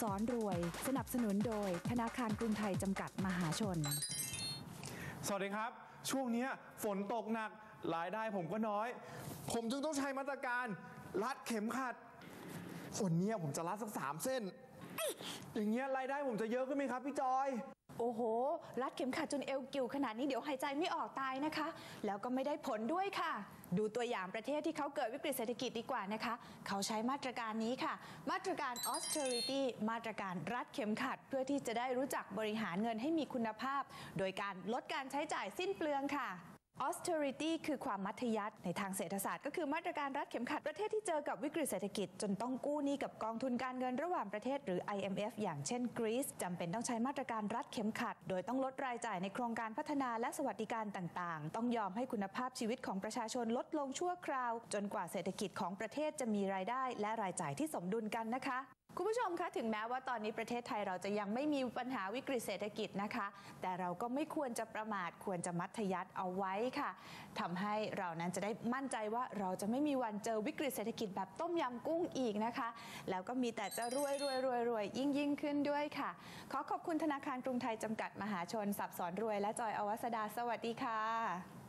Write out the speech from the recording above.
สอนรวย สนับสนุนโดย ธนาคารกรุงไทยจำกัดมหาชน สวัสดีครับ ช่วงเนี้ยฝนตกหนักรายได้ผมก็น้อย ผมจึงต้องใช้มาตรการรัดเข็มขัดวันเนี้ยผมจะรัดสักสามเส้น อย่างเงี้ยรายได้ผมจะเยอะขึ้นไหมครับพี่จอย โอ้โห รัดเข็มขัดจนเอวกิ่วขนาดนี้เดี๋ยวหายใจไม่ออกตายนะคะ แล้วก็ไม่ได้ผลด้วยค่ะ ดูตัวอย่างประเทศที่เขาเกิดวิกฤตเศรษฐกิจดีกว่านะคะ เขาใช้มาตรการนี้ค่ะ มาตรการ austerity มาตรการรัดเข็มขัด เพื่อที่จะได้รู้จักบริหารเงินให้มีคุณภาพ โดยการลดการใช้จ่ายสิ้นเปลืองค่ะ austerity คือความมัธยัสถ์ในทางเศรษฐศาสตร์ ก็คือมาตรการรัดเข็มขัดประเทศที่เจอกับวิกฤตเศรษฐกิจ จนต้องกู้หนี้กับกองทุนการเงินระหว่างประเทศหรือ IMF อย่างเช่นกรีซจำเป็นต้องใช้มาตรการรัดเข็มขัด โดยต้องลดรายจ่ายในโครงการพัฒนาและสวัสดิการต่างๆ ต้องยอมให้คุณภาพชีวิตของประชาชนลดลงชั่วคราว จนกว่าเศรษฐกิจของประเทศจะมีรายได้และรายจ่ายที่สมดุลกันนะคะ คุณผู้ชมคะถึงแม้ว่าตอนนี้ประเทศไทยเราจะยังไม่มีปัญหาวิกฤตเศรษฐกิจนะคะ แต่เราก็ไม่ควรจะประมาทควรจะมัธยัสถ์เอาไว้ค่ะทำให้เรานั้นจะได้มั่นใจว่าเราจะไม่มีวันเจอวิกฤตเศรษฐกิจแบบต้มยำกุ้งอีกนะคะ แล้วก็มีแต่จะรวยรวยรวยรวยยิ่งยิ่งขึ้นด้วยค่ะ ขอขอบคุณธนาคารกรุงไทยจำกัดมหาชนสับสอนรวยและจอยอวสดาสวัสดีค่ะ